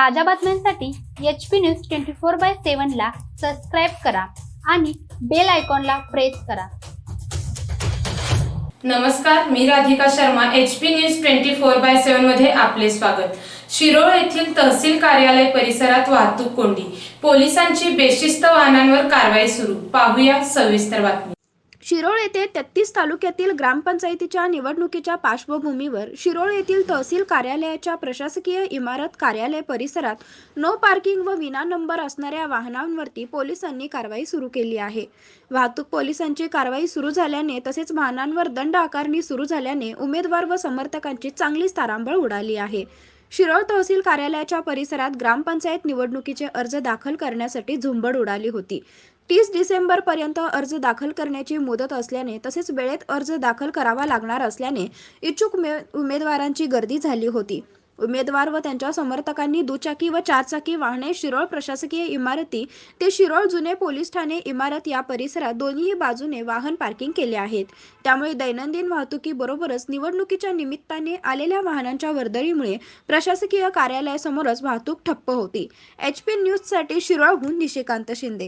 ताज्या बातम्यांसाठी H P news twenty four by सेवनला subscribe करा आणि बेल आयकॉनला प्रेस करा. नमस्कार मी Radhika Sharma H P news twenty four by सेवनमध्ये आपले स्वागत. शिरोळ येथील तहसील कार्यालय परिसरात वाहतूक कोंडी. पोलिसांची बेशिस्त वाहनांवर कारवाई सुरू. पाहूया सविस्तर बातमी. शिरोळ येथे तेहतीस तालुक्यातील ग्रामपंचायतीच्या निवडणुकीच्या पार्श्वभूमीवर शिरोळ येथील तहसील कार्यालयाच्या प्रशासकीय इमारत कार्यालय परिसरात नो पार्किंग व विना नंबर असणाऱ्या वाहनांवरती पोलिसांनी कारवाई सुरू केली आहे. वाहतूक पोलिसांची कारवाई सुरू झाल्याने तसेच वाहनांवर दंड आकारणी सुरू झाल्याने उमेदवार व समर्थकांची चांगलीच तारांबळ उडाली आहे. शिरोळ तहसील कार्यालयाच्या परिसरात ग्रामपंचायत निवडणुकीचे अर्ज दाखल करण्यासाठी झुंबड उडाली होती. तीस डिसेंबरपर्यंत अर्ज दाखल करण्याची मुदत असल्याने तसेच वेळेत अर्ज दाखल करावा लागणार असल्याने इच्छुक उमेदवारांची गर्दी झाली होती. उमेदवार व त्यांच्या समर्थकांनी दुचाकी व चारचाकी वाहने शिरोळ प्रशासकीय इमारती ते शिरोळ जुने पोलीस ठाणे इमारत या परिसरात दोन्ही बाजूने वाहन पार्किंग केले आहेत. त्यामुळे दैनंदिन वाहतुकीबरोबरच निवडणुकीच्या निमित्ताने आलेल्या वाहनांच्या वर्दळीमुळे प्रशासकीय कार्यालयासमोरच वाहतूक ठप्प होती. एच पी न्यूजसाठी शिरोळहून निशिकांत शिंदे.